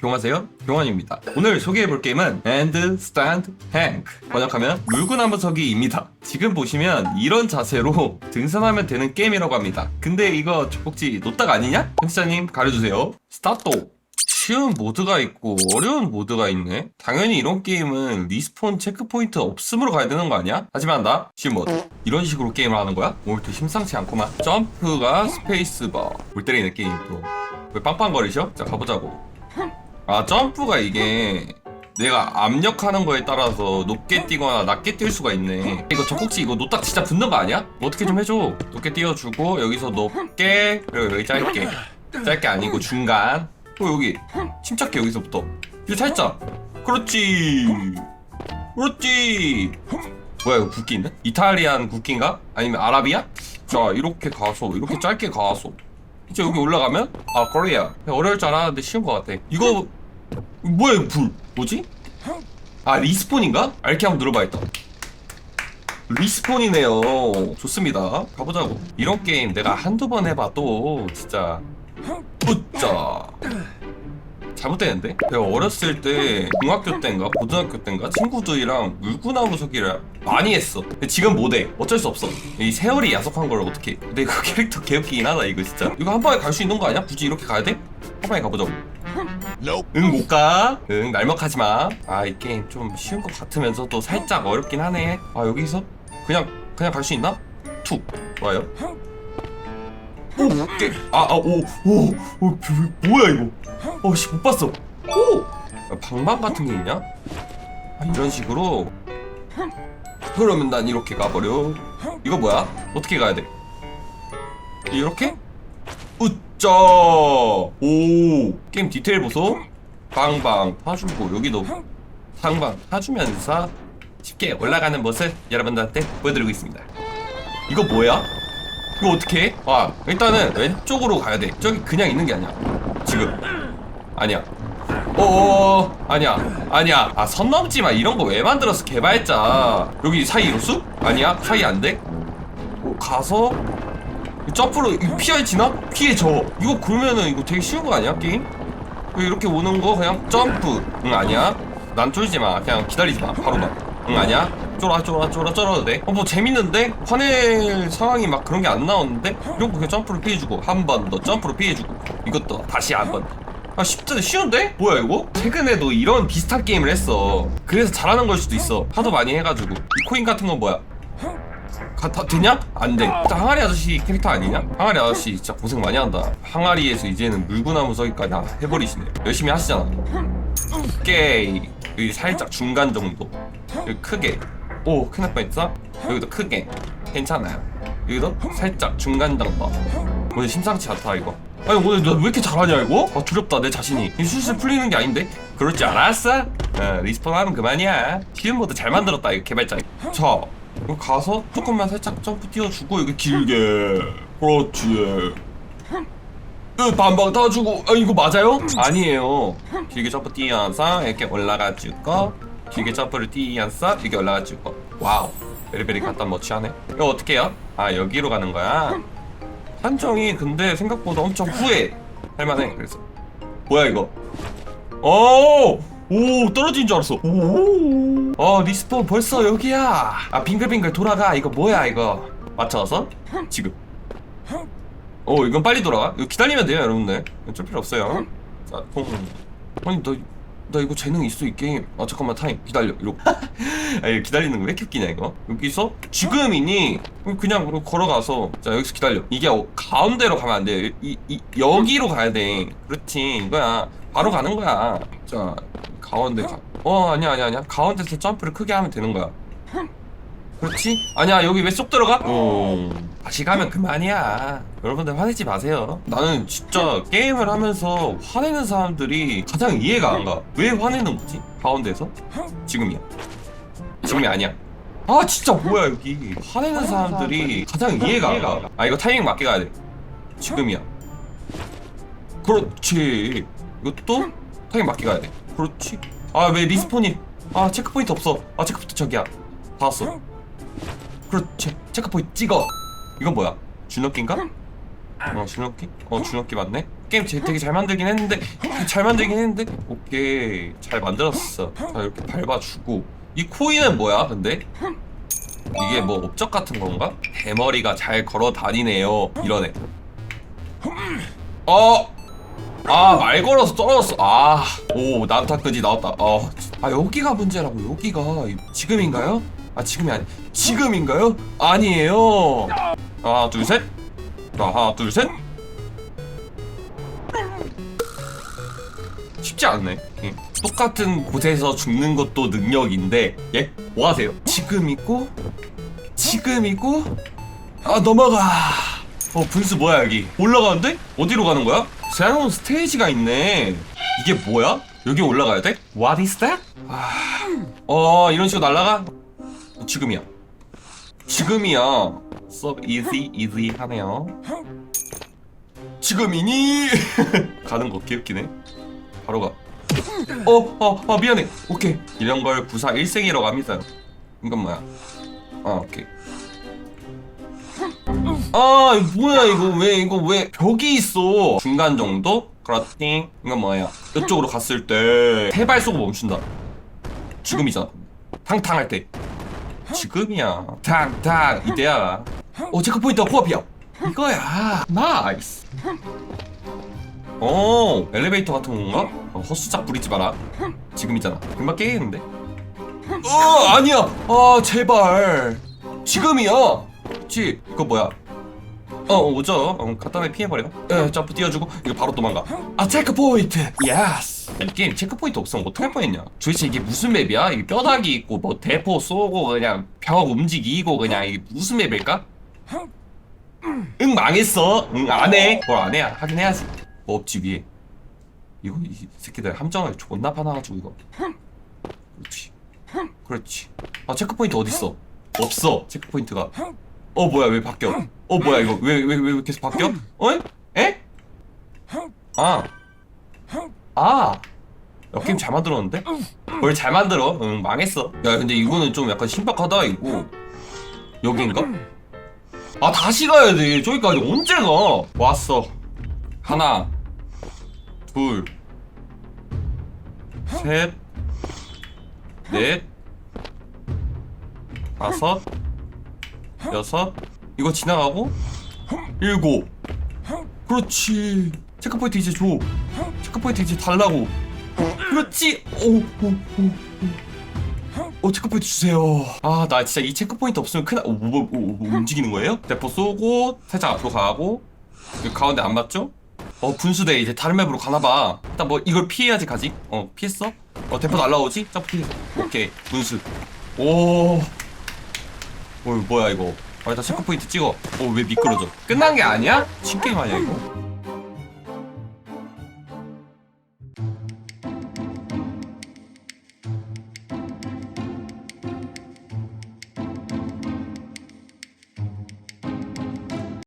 안녕하세요. 병환입니다. 오늘 소개해볼 게임은 And Stand Hank 번역하면 물구나무 서기입니다. 지금 보시면 이런 자세로 등산하면 되는 게임이라고 합니다. 근데 이거 젖꼭지 노딱 아니냐? 편집자님 가려주세요. 스타트 쉬운 모드가 있고 어려운 모드가 있네. 당연히 이런 게임은 리스폰 체크포인트 없음으로 가야 되는 거 아니야? 하지만 나 쉬운 모드. 이런 식으로 게임을 하는 거야? 오늘도 심상치 않구만. 점프가 스페이스바. 볼 때리는 게임 또왜 빵빵거리셔? 자 가보자고 아 점프가 이게 내가 압력하는 거에 따라서 높게 뛰거나 낮게 뛸 수가 있네. 이거 젖꼭지 이거 노딱 진짜 붙는 거 아니야? 뭐 어떻게 좀 해줘. 높게 띄워주고 여기서 높게 그리고 여기 짧게. 짧게 아니고 중간. 어 여기 침착해 여기서부터. 이거 살짝 그렇지. 그렇지. 뭐야 이거 국기인데? 이탈리안 국기인가? 아니면 아라비아? 자 이렇게 가서 이렇게 짧게 가서. 이제 여기 올라가면 아 코리아 어려울 줄 알았는데 쉬운 것 같아. 이거 뭐야 이거 불? 뭐지? 아 리스폰인가? 아, 이렇게 한번 눌러봐야겠다. 리스폰이네요. 좋습니다. 가보자고. 이런 게임 내가 한두 번 해봐도 진짜 으짜. 잘못되는데? 내가 어렸을 때 중학교 때인가? 고등학교 때인가? 친구들이랑 물구나무 서기를 많이 했어. 근데 지금 못해. 어쩔 수 없어. 이 세월이 야속한 걸 어떻게 근데 그 캐릭터 개웃기긴 하다 이거 진짜. 이거 한 방에 갈 수 있는 거 아니야? 굳이 이렇게 가야 돼? 한 방에 가보자고 응 못 가. 응 날먹하지 마. 아 이 게임 좀 쉬운 것 같으면서도 살짝 어렵긴 하네. 아 여기서 그냥 그냥 갈 수 있나? 툭 좋아요. 오 깨. 아아오오오 뭐야 이거? 어씨 못 봤어. 오 아, 방방 같은 게 있냐? 아 이런 식으로. 그러면 난 이렇게 가버려. 이거 뭐야? 어떻게 가야 돼? 이렇게? 으짜. 오. 게임 디테일 보소. 방방 파주고 여기도 상방 파주면서 쉽게 올라가는 모습 여러분들한테 보여드리고 있습니다. 이거 뭐야? 이거 어떻게 해? 아 일단은 왼쪽으로 가야 돼. 저기 그냥 있는 게 아니야. 지금. 아니야. 어어 아니야. 아니야. 아 선 넘지 마. 이런 거 왜 만들었어 개발자. 여기 사이로 수? 아니야? 사이 안돼? 어, 가서 이 점프로 이거 피해 지나? 피해져 이거 그러면은 이거 되게 쉬운 거 아니야 게임? 이렇게 오는 거? 그냥 점프. 응 아니야. 난 쫄지 마. 그냥 기다리지 마. 바로 가응 아니야. 쫄아 쫄아 쫄아. 쫄아도 돼어 뭐 재밌는데? 화낼 상황이 막 그런 게 안 나오는데? 이런 거 그냥 점프로 피해주고. 한 번 더 점프로 피해주고. 이것도 다시 한번. 아 쉽던데? 쉬운데? 뭐야 이거? 최근에도 이런 비슷한 게임을 했어. 그래서 잘하는 걸 수도 있어. 하도 많이 해가지고. 이 코인 같은 건 뭐야 가, 다 되냐? 안 돼. 일단 항아리 아저씨 캐릭터 아니냐? 항아리 아저씨 진짜 고생 많이 한다. 항아리에서 이제는 물구나무 서기까지 다 해버리시네. 열심히 하시잖아. 오케이. 여기 살짝 중간 정도. 여기 크게. 오, 큰일 날 뻔했어? 여기도 크게. 괜찮아요. 여기도 살짝 중간 정도. 오늘 심상치 않다, 이거. 아니, 오늘 너왜 이렇게 잘하냐, 이거? 아, 두렵다, 내 자신이. 이 술술 풀리는 게 아닌데? 그럴 줄 알았어? 어, 리스폰 하면 그만이야. 쉬운 모드 잘 만들었다, 이거 개발자. 자, 여기 가서 조금만 살짝 점프 띄워주고 여기 길게. 그렇지. 으 반방 타주고. 아 이거 맞아요? 아니에요. 길게 점프 띄어서 이렇게 올라가주고 길게 점프를 띄어서 이렇게 올라가주고. 와우. 베리베리 갖다 멋지하네. 이거 어떻게 해요? 아 여기로 가는 거야? 한정이 근데 생각보다 엄청 후해 할만해. 그래서. 뭐야 이거? 오! 오! 떨어진 줄 알았어. 오! 어 리스폰 벌써 여기야. 아 빙글빙글 돌아가. 이거 뭐야 이거? 맞춰서? 지금. 오 이건 빨리 돌아가 이거 기다리면 돼요 여러분들. 어쩔 필요 없어요. 자 통 아니 너, 나 이거 재능 있어 이 게임? 아 잠깐만 타임. 기다려 이러고. 아 이거 기다리는 거 왜 이렇게 웃기냐 이거? 여기서 지금이니 그냥 걸어가서. 자 여기서 기다려. 이게 어, 가운데로 가면 안 돼. 이, 이 여기로 가야 돼. 그렇지 이거야. 바로 가는 거야. 자 가운데 가. 어 아니야 아니야 아니야. 가운데서 점프를 크게 하면 되는 거야. 그렇지? 아니야 여기 왜 쏙 들어가? 어. 다시 가면 그만이야. 여러분들 화내지 마세요. 나는 진짜 게임을 하면서 화내는 사람들이 가장 이해가 안 가 왜 화내는 거지? 가운데서? 지금이야. 지금이 아니야. 아 진짜 뭐야 여기. 화내는 사람들이 가장 이해가 안 가 아 이거 타이밍 맞게 가야 돼. 지금이야. 그렇지. 이것도 타이밍 맞게 가야 돼. 그렇지. 아 왜 리스폰이? 아 체크포인트 없어. 아 체크포인트 저기야. 봤어. 그렇지. 체크포인트 찍어. 이건 뭐야? 줄넘기인가? 어 줄넘기? 어 줄넘기 맞네. 게임 제- 되게 잘 만들긴 했는데 잘 만들긴 했는데. 오케이. 잘 만들었어. 자 이렇게 밟아주고. 이 코인은 뭐야 근데? 이게 뭐 업적 같은 건가? 대머리가 잘 걸어 다니네요. 이러네. 어! 아 말 걸어서 떨어졌어 아오 난타까지 나왔다 어. 아 여기가 문제라고 여기가 지금인가요? 아 지금이 아니 지금인가요? 아니에요 하나 둘셋 자 하나 둘셋 쉽지 않네 예. 똑같은 곳에서 죽는 것도 능력인데 예? 뭐 하세요? 지금이고 지금이고 아 넘어가 어 분수 뭐야 여기 올라가는데? 어디로 가는 거야? 새로운 스테이지가 있네 이게 뭐야? 여기 올라가야 돼? What is that? 아... 어 이런 식으로 날라가? 지금이야 지금이야 So easy easy 하네요 지금이니? 가는 거 귀엽기네 바로 가 어, 어, 어, 미안해. 오케이. 이런 걸 구사 일생이라고 합니다. 이건 뭐야? 아, 오케이. 아, 뭐야, 이거 왜, 이거 왜 벽이 있어? 중간 정도? 그렇지. 이건 뭐야? 이쪽으로 갔을 때, 세발 쏘고 멈춘다. 지금이잖아. 탕탕 할 때. 지금이야. 탕탕. 이때야. 오, 체크포인트 코앞이야. 이거야. 나이스. 어 엘리베이터 같은 건가? 어, 헛수작 부리지 마라 지금이잖아 금방 깨겠는데? 어 아니야 아 제발 지금이야 그치 이거 뭐야? 어 오죠. 어, 간단하게 피해버려? 에 점프 띄워주고 이거 바로 도망가. 아 체크포인트! 예스 이 게임 체크포인트 없으면 어떡할 뻔했냐? 도대체 이게 무슨 맵이야? 이게 뼈다귀 있고 뭐 대포 쏘고 그냥 벽 움직이고 그냥 이게 무슨 맵일까? 응 망했어. 응 안해. 뭘 안해 하긴 해야지. 뭐 없지 위에. 이거 이 새끼들 함정을 존나 파놔가지고 이거. 그렇지. 그렇지. 아 체크포인트 어딨어? 없어 체크포인트가 어 뭐야 왜 바뀌어 어 뭐야 이거 왜 왜 왜 계속 바뀌어 어? 에? 아 아. 야, 게임 잘 만들었는데? 뭘 잘 만들어? 응, 망했어. 야, 근데 이거는 좀 약간 신박하다, 이거. 여긴가? 아, 다시 가야 돼. 저기까지 언제 가? 왔어. 하나, 둘, 셋, 넷, 다섯, 여섯, 이거 지나가고, 일곱. 그렇지. 체크포인트 이제 줘. 체크포인트 이제 달라고. 그렇지. 오, 오. 오, 체크포인트 주세요. 아, 나 진짜 이 체크포인트 없으면 큰일, 뭐, 뭐, 뭐, 뭐 움직이는 거예요? 대포 쏘고, 살짝 앞으로 가고, 그 가운데 안 맞죠? 어, 분수대 이제 다른 맵으로 가나봐. 일단 뭐, 이걸 피해야지 가지. 어, 피했어? 어, 대포 날라오지? 점프 피해. 오케이, 분수. 오. 어, 뭐야, 이거. 아, 일단 체크포인트 찍어. 어, 왜 미끄러져? 끝난 게 아니야? 신게임 아니야, 이거?